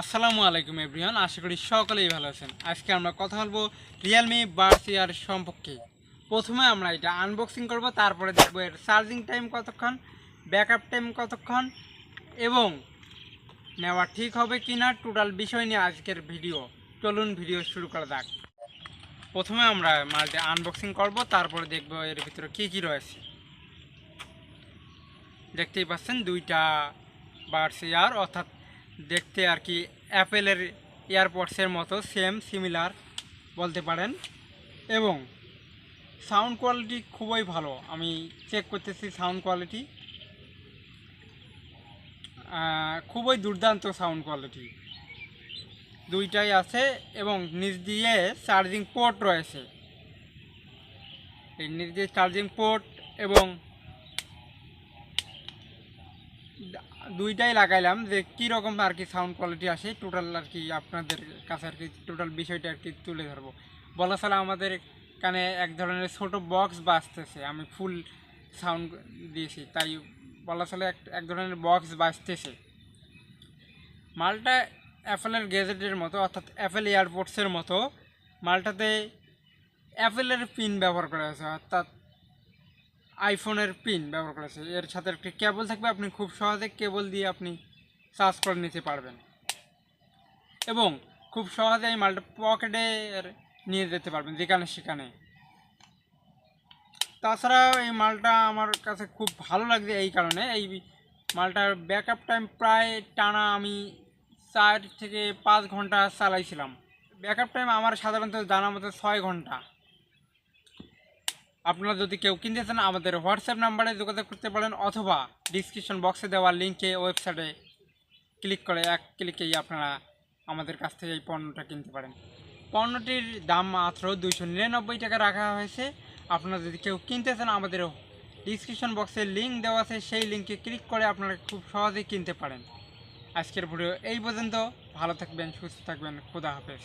আসসালামু আলাইকুম, এভরিওয়ান। আশা করি সকলেই ভালো আছেন। আজকে আমরা কথা বলব রিয়েলমি বার্স ইয়ার সম্পর্কে। প্রথমে আমরা এটা আনবক্সিং করব, তারপরে দেখব এর চার্জিং টাইম কতক্ষণ ব্যাকআপ টাইম কতক্ষণ, এবং নেওয়া ঠিক হবে কি না টোটাল বিষয় নিয়ে আজকের ভিডিও চলুন ভিডিও শুরু করা যাক। প্রথমে আমরা মালটা আনবক্সিং করব, তারপরে দেখব এর ভিতরে কী কী রয়েছে। দেখতেই পাচ্ছেন দুইটা বার্স ইয়ার অর্থাৎ দেখতে আর কি অ্যাপেলের এয়ারপডসের মতো সেম সিমিলার বলতে পারেন। এবং সাউন্ড কোয়ালিটি খুবই ভালো। আমি চেক করতেছি সাউন্ড কোয়ালিটি খুবই দুর্দান্ত সাউন্ড কোয়ালিটি দুইটাই আছে এবং নিচ দিয়ে চার্জিং পোর্ট রয়েছে। এই নিচ দিয়ে চার্জিং পোর্ট এবং দুইটাই লাগাইলাম যে কী রকম আর কি সাউন্ড কোয়ালিটি আসে টোটাল আর কি আপনাদের কাছে আর কি টোটাল বিষয়টা আর কি তুলে ধরবো। বলা ছাড়া আমাদের কানে এক ধরনের ছোট বক্স বাজতেছে, আমি ফুল সাউন্ড দিয়েছি, তাই বলা চলে এক এক ধরনের বক্স বাজতেছে। মালটা অ্যাপেলের গেজেটের মতো, অর্থাৎ অ্যাপেল এয়ারপোর্টসের মতো, মালটাতে অ্যাপেলের পিন ব্যবহার করা হয়েছে, অর্থাৎ আইফোনের পিন ব্যবহার করেছে এর সাথে একটি কেবল থাকবে, আপনি খুব সহজে কেবল দিয়ে আপনি চার্জ করে নিতে পারবেন। এবং খুব সহজে এই মালটা পকেটে নিয়ে যেতে পারবেন, যেখানে সেখানে। তাছাড়া এই মালটা আমার কাছে খুব ভালো লাগছে এই কারণে। এই মালটার ব্যাকআপ টাইম প্রায় টানা আমি চার থেকে পাঁচ ঘণ্টা চালাইছিলাম। ব্যাকআপ টাইম আমার সাধারণত জানা মতো ছয় ঘণ্টা। আপনারা যদি কেউ কিনতে চান, আমাদের হোয়াটসঅ্যাপ নাম্বারে যোগাযোগ করতে পারেন অথবা ডিসক্রিপশন বক্সে দেওয়া লিঙ্কে ওয়েবসাইটে ক্লিক করে এক ক্লিকেই আপনারা আমাদের কাছ থেকে এই পণ্যটা কিনতে পারেন। পণ্যটির দাম মাত্র দুইশো নিরানব্বই টাকা রাখা হয়েছে। আপনারা যদি কেউ কিনতে চান, আমাদের ডিসক্রিপশন বক্সে লিঙ্ক দেওয়া আছে, সেই লিঙ্কে ক্লিক করে আপনারা খুব সহজেই কিনতে পারেন। আজকের ভিডিও এই পর্যন্ত। ভালো থাকবেন, সুস্থ থাকবেন, খুদা হাফেজ।